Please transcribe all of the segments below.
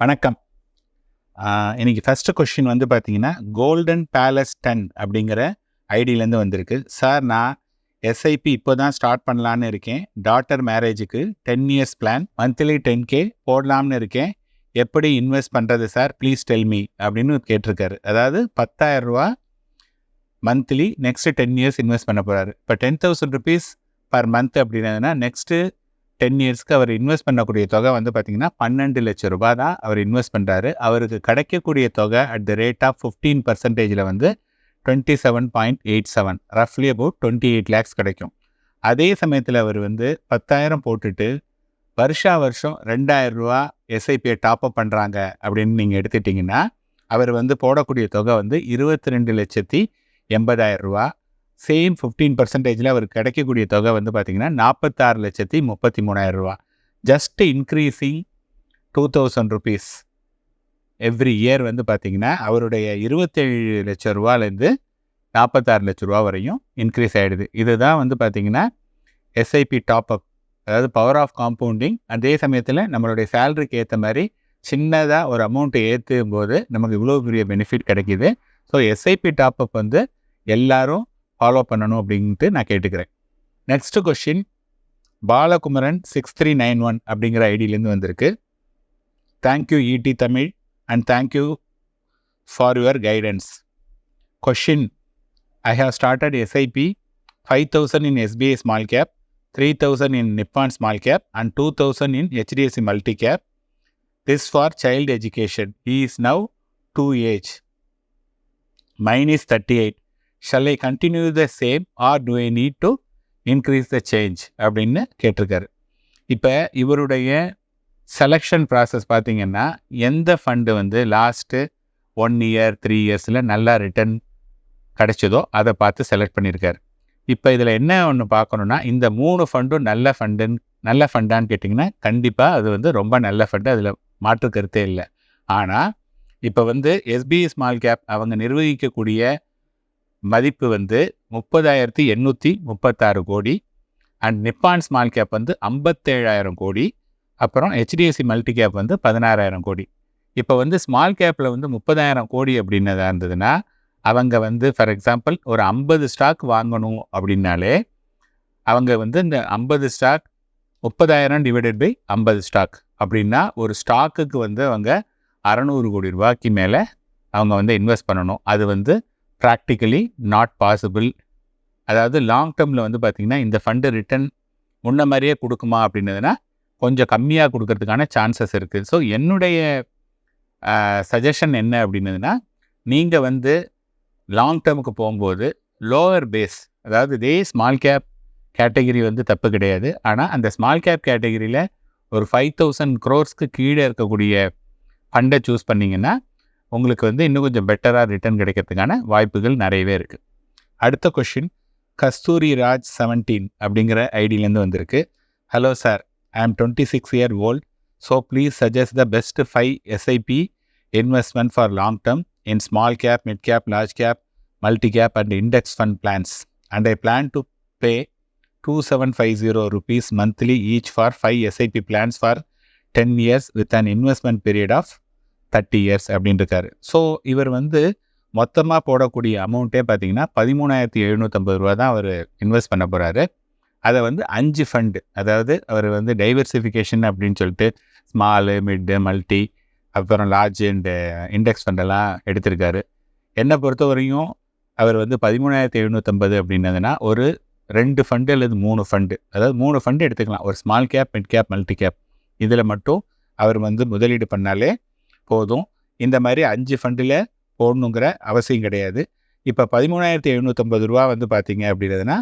வணக்கம். இன்றைக்கி first question வந்து பார்த்தீங்கன்னா கோல்டன் பேலஸ் டென் அப்படிங்கிற ஐடியிலேருந்து வந்திருக்கு. சார் நான் எஸ்ஐபி இப்போ தான் ஸ்டார்ட் பண்ணலான்னு இருக்கேன். டாட்டர் மேரேஜுக்கு ten years plan monthly ten K போடலாம்னு இருக்கேன். எப்படி இன்வெஸ்ட் பண்ணுறது சார் ப்ளீஸ் டெல் மீ அப்படின்னு கேட்டிருக்காரு. அதாவது 10000 ரூபா monthly next ten years invest பண்ண போகிறாரு இப்போ ten thousand rupees per month அப்படின்னதுன்னா next ten இயர்ஸ்க்கு அவர் இன்வெஸ்ட் பண்ணக்கூடிய தொகை வந்து பார்த்தீங்கன்னா பன்னெண்டு லட்சம் ரூபாய் தான் அவர் இன்வெஸ்ட் பண்ணுறாரு அவருக்கு கிடைக்கக்கூடிய தொகை at the rate of fifteen பர்சன்டேஜில் வந்து twenty seven point eight seven ரஃப்லி about twenty eight lakhs கிடைக்கும். அதே சமயத்தில் அவர் வந்து பத்தாயிரம் போட்டுட்டு வருஷா வருஷம் ரெண்டாயிரம் ரூபா எஸ்ஐபியை டாப்அப் பண்ணுறாங்க அப்படின்னு நீங்கள் எடுத்துட்டிங்கன்னா அவர் வந்து போடக்கூடிய தொகை வந்து இருபத்தி ரெண்டு லட்சத்தி எண்பதாயிரம் ரூபா. சேம் ஃபிஃப்டீன் பர்சன்டேஜில் அவருக்கு கிடைக்கக்கூடிய தொகை வந்து பார்த்திங்கன்னா நாற்பத்தாறு லட்சத்தி முப்பத்தி மூணாயிரம் ரூபா. Just increasing two thousand rupees every year வந்து பார்த்தீங்கன்னா அவருடைய இருபத்தேழு லட்சம் ரூபாலேருந்து நாற்பத்தாறு லட்ச ரூபா வரையும் இன்க்ரீஸ் ஆகிடுது இதுதான் வந்து பார்த்தீங்கன்னா எஸ்ஐபி டாப்அப் அதாவது பவர் ஆஃப் காம்பவுண்டிங் அதே சமயத்தில் நம்மளுடைய சேலரிக்கு ஏற்ற மாதிரி சின்னதாக ஒரு அமௌண்ட்டை ஏற்றும் போது நமக்கு இவ்வளோ பெரிய பெனிஃபிட் கிடைக்கிது. ஸோ எஸ்ஐபி டாப்அப் வந்து எல்லோரும் ஃபாலோ பண்ணணும் அப்படின்ட்டு நான் கேட்டுக்கிறேன். Next question Balakumaran six three nine one அப்படிங்கிற ஐடியிலேருந்து வந்திருக்கு. Thank you ET Tamil and thank you for your guidance question I have started SIP five thousand in SBI small cap three thousand in Nippon small cap and two thousand in HDFC multi cap this for child education he is now two age mine is thirty eight shall I continue the same or do I need to increase the change அப்படின்னு கேட்டிருக்காரு. இப்போ இவருடைய selection process பார்த்தீங்கன்னா எந்த fund வந்து last one year three இயர்ஸில் நல்லா return கிடைச்சதோ அதை பார்த்து செலக்ட் பண்ணியிருக்காரு. இப்போ இதில் என்ன ஒன்று பார்க்கணுன்னா இந்த மூணு ஃபண்டும் நல்ல ஃபண்டுன்னு நல்ல ஃபண்டான்னு கேட்டிங்கன்னா கண்டிப்பாக அது வந்து ரொம்ப நல்ல ஃபண்டு அதில் மாற்று கருத்தே இல்லை. ஆனால் இப்போ வந்து எஸ்பிஐ ஸ்மால் கேப் அவங்க நிர்வகிக்கக்கூடிய மதிப்பு வந்து முப்பதாயிரத்தி எண்ணூற்றி முப்பத்தாறு கோடி. அண்ட் நிப்பான் ஸ்மால் கேப் வந்து ஐம்பத்தேழாயிரம் கோடி. அப்புறம் ஹெச்டிஎஃப்சி மல்டி கேப் வந்து பதினாறாயிரம் கோடி. இப்போ வந்து ஸ்மால் கேப்பில் வந்து முப்பதாயிரம் கோடி அப்படின்னதாக இருந்ததுன்னா அவங்க வந்து ஃபார் எக்ஸாம்பிள் ஒரு ஐம்பது ஸ்டாக் வாங்கணும் அப்படின்னாலே அவங்க வந்து இந்த ஐம்பது ஸ்டாக் முப்பதாயிரம் டிவைடட் பை ஐம்பது ஸ்டாக் அப்படின்னா ஒரு ஸ்டாக்குக்கு வந்து அவங்க அறநூறு கோடி ரூபாய்க்கு மேலே அவங்க வந்து இன்வெஸ்ட் பண்ணணும். அது வந்து ப்ராக்டிக்கலி நாட் பாசிபிள் அதாவது லாங் டேர்மில் வந்து பார்த்திங்கன்னா இந்த ஃபண்டு ரிட்டர்ன் முன்ன மாதிரியே கொடுக்குமா அப்படின்னதுன்னா கொஞ்சம் கம்மியாக கொடுக்கறதுக்கான சான்சஸ் இருக்குது ஸோ என்னுடைய சஜஷன் என்ன அப்படின்னதுன்னா நீங்கள் வந்து லாங் டேர்முக்கு போகும்போது லோவர் பேஸ் அதாவது இதே ஸ்மால் கேப் கேட்டகிரி வந்து தப்பு கிடையாது. ஆனால் அந்த ஸ்மால் கேப் கேட்டகிரியில் ஒரு ஃபைவ் தௌசண்ட் க்ரோர்ஸ்க்கு கீழே இருக்கக்கூடிய ஃபண்டை சூஸ் பண்ணிங்கன்னா உங்களுக்கு வந்து இன்னும் கொஞ்சம் பெட்டராக ரிட்டர்ன் கிடைக்கிறதுக்கான வாய்ப்புகள் நிறையவே இருக்குது அடுத்த கொஷின் கஸ்தூரி ராஜ் செவன்டீன் அப்படிங்கிற ஐடியிலேருந்து வந்திருக்கு. Hello sir I am twenty six year old so please suggest the best five SIP investment for long term in small cap mid cap large cap multi cap and index fund plans and I plan to pay two seven five zero rupees monthly each for five SIP plans for ten years with an investment period of thirty years அப்படின்னு இருக்காரு. So இவர் வந்து மொத்தமாக போடக்கூடிய அமௌண்ட்டே பார்த்தீங்கன்னா பதிமூணாயிரத்தி எழுநூற்றம்பது ரூபா தான் அவர் இன்வெஸ்ட் பண்ண போகிறாரு அதை வந்து அஞ்சு ஃபண்டு அதாவது அவர் வந்து டைவர்சிஃபிகேஷன் அப்படின்னு சொல்லிட்டு ஸ்மாலு மிட்டு மல்டி அப்புறம் லார்ஜ் அண்டு இண்டெக்ஸ் ஃபண்டெல்லாம் எடுத்திருக்காரு. என்னை பொறுத்தவரையும் அவர் வந்து பதிமூணாயிரத்தி எழுநூற்றம்பது அப்படின்னதுன்னா ஒரு ரெண்டு ஃபண்டு அல்லது மூணு ஃபண்டு அதாவது மூணு ஃபண்டு எடுத்துக்கலாம். ஒரு small cap mid cap multi cap இதில் மட்டும் அவர் வந்து முதலீடு பண்ணாலே போதும். இந்த மாதிரி அஞ்சு ஃபண்டில் போடணுங்கிற அவசியம் கிடையாது. இப்போ பதிமூணாயிரத்தி எழுநூற்றம்பது ரூபா வந்து பார்த்தீங்க அப்படின்றதுனா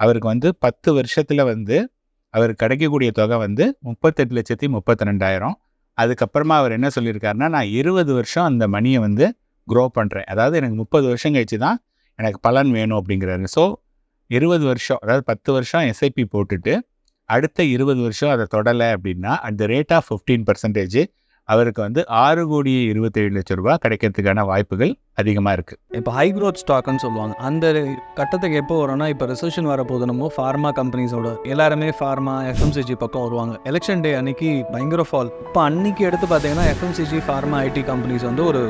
அவருக்கு வந்து பத்து வருஷத்தில் வந்து அவருக்கு கிடைக்கக்கூடிய தொகை வந்து முப்பத்தெட்டு லட்சத்தி முப்பத்தி ரெண்டாயிரம் அதுக்கப்புறமா அவர் என்ன சொல்லியிருக்காருன்னா நான் இருபது வருஷம் அந்த மணியை வந்து க்ரோ பண்ணுறேன் அதாவது எனக்கு முப்பது வருஷம் கழிச்சு தான் எனக்கு பலன் வேணும் அப்படிங்கிறாரு. ஸோ இருபது வருஷம் அதாவது பத்து வருஷம் எஸ்ஐபி போட்டுட்டு அடுத்த இருபது வருஷம் அதை தொடலை அப்படின்னா at the rate of fifteen percentage அவருக்கு வந்து ஆறு கோடி இருபத்தேழு லட்சம் ரூபாய் கிடைக்கிறதுக்கான வாய்ப்புகள் அதிகமாக இருக்குது இப்போ ஹை க்ரோத் ஸ்டாக்குன்னு சொல்லுவாங்க. அந்த கட்டத்துக்கு எப்போ வரும்னா இப்போ ரிசர்ஷன் வரப்போது நம்ம ஃபார்மா கம்பெனிஸோட எல்லாருமே ஃபார்மா எஃப்எம்சிஜி பக்கம் வருவாங்க. எலெக்ஷன் டே அன்னைக்கு பயங்கர ஃபால் இப்போ அன்னைக்கு எடுத்து பார்த்தீங்கன்னா எஃப்எம்சிஜி ஃபார்மா ஐடி கம்பெனிஸ் வந்து ஒரு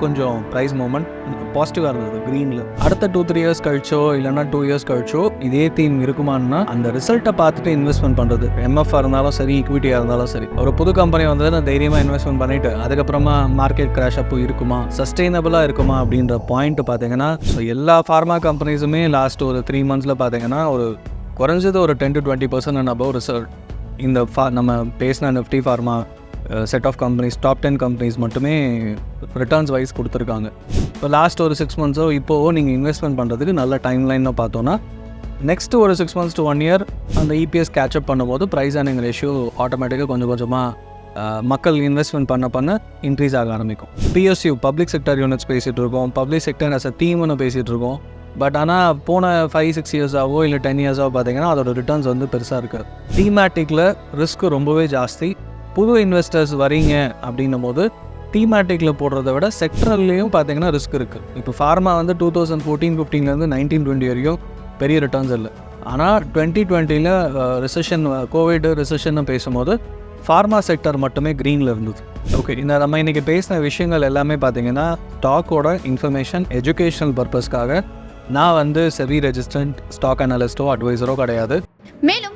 கொஞ்சம் ப்ரைஸ் மூமெண்ட் பாசிட்டிவாக இருந்தது க்ரீனில் அடுத்த டூ த்ரீ இயர்ஸ் கழிச்சோ இல்லைன்னா டூ இயர்ஸ் கழிச்சோ இதே தீம் இருக்குமான்னா அந்த ரிசல்ட்டை பார்த்துட்டு இன்வெஸ்ட்மெண்ட் பண்ணுறது எம்எஃப்ஆ இருந்தாலும் சரி ஈக்விட்டியாக இருந்தாலும் சரி. ஒரு புது கம்பெனி வந்து நான் தைரியமாக இன்வெஸ்ட்மெண்ட் பண்ணிட்டு அதுக்கப்புறமா மார்க்கெட் கிராஷ் அப்போ இருக்குமா? சஸ்டெயினபிளாக இருக்குமா? அப்படின்ற பாயிண்ட் பார்த்தீங்கன்னா ஸோ எல்லா ஃபார்மா கம்பெனிஸுமே லாஸ்ட் ஒரு த்ரீ மந்த்ஸில் பார்த்தீங்கன்னா ஒரு குறைஞ்சது ஒரு ten to twenty percent and above result இந்த ஃபா நம்ம பேசின Nifty pharma set of companies top ten companies மட்டுமே ரிட்டர்ன்ஸ் வைஸ் கொடுத்துருக்காங்க. இப்போ லாஸ்ட் ஒரு சிக்ஸ் மந்த்ஸோ இப்போவோ நீங்கள் இன்வெஸ்ட்மெண்ட் பண்ணுறதுக்கு நல்ல டைம் லைனாக பார்த்தோன்னா நெக்ஸ்ட் ஒரு six months to one year அந்த இபிஎஸ் கேட்சப் பண்ணும்போது ப்ரைஸ் அண்ட் ரேஷியோ ஆட்டோமேட்டிக்காக கொஞ்சம் கொஞ்சமாக மக்கள் இன்வெஸ்ட்மெண்ட் பண்ண பண்ண இன்க்ரீஸ் ஆக ஆரம்பிக்கும். பிஎஸ்யூ பப்ளிக் செக்டர் யூனிட்ஸ் பேசிகிட்டு இருக்கோம். பப்ளிக் செக்டர் அஸ் அ தீம்னு பேசிகிட்டு இருக்கோம். பட் ஆனால் போன ஃபைவ் சிக்ஸ் இயர்ஸாவோ இல்லை டென் இயர்ஸாவோ பார்த்தீங்கன்னா அதோட ரிட்டர்ன்ஸ் வந்து பெருசாக இருக்காது. தீமேட்டிக்கில் ரிஸ்க் ரொம்பவே ஜாஸ்தி. புது இன்வெஸ்டர்ஸ் வரீங்க அப்படின்னும் போது தீமேட்டிக்கில் போடுறத விட செக்டர்லேயும் பார்த்தீங்கன்னா ரிஸ்க் இருக்குது இப்போ ஃபார்மா வந்து டூ தௌசண்ட் ஃபோர்டீன் ஃபிஃப்டீன்லேருந்து நைன்டீன் டுவெண்ட்டி வரையும் பெரிய ரிட்டர்ன்ஸ் இல்லை. ஆனால் டுவெண்ட்டி டுவெண்ட்டியில் ரிசெஷன் கோவிட் ரிசெஷன் பேசும்போது ஃபார்மா செக்டர் மட்டுமே க்ரீனில் இருந்தது. ஓகே இந்த நம்ம இன்றைக்கி பேசின விஷயங்கள் எல்லாமே பார்த்தீங்கன்னா ஸ்டாக்கோட இன்ஃபர்மேஷன் எஜுகேஷனல் பர்பஸ்க்காக நான் வந்து செவி ரெஜிஸ்டன்ட் ஸ்டாக் அனலிஸ்ட்டோ அட்வைசரோ கிடையாது. மேலும்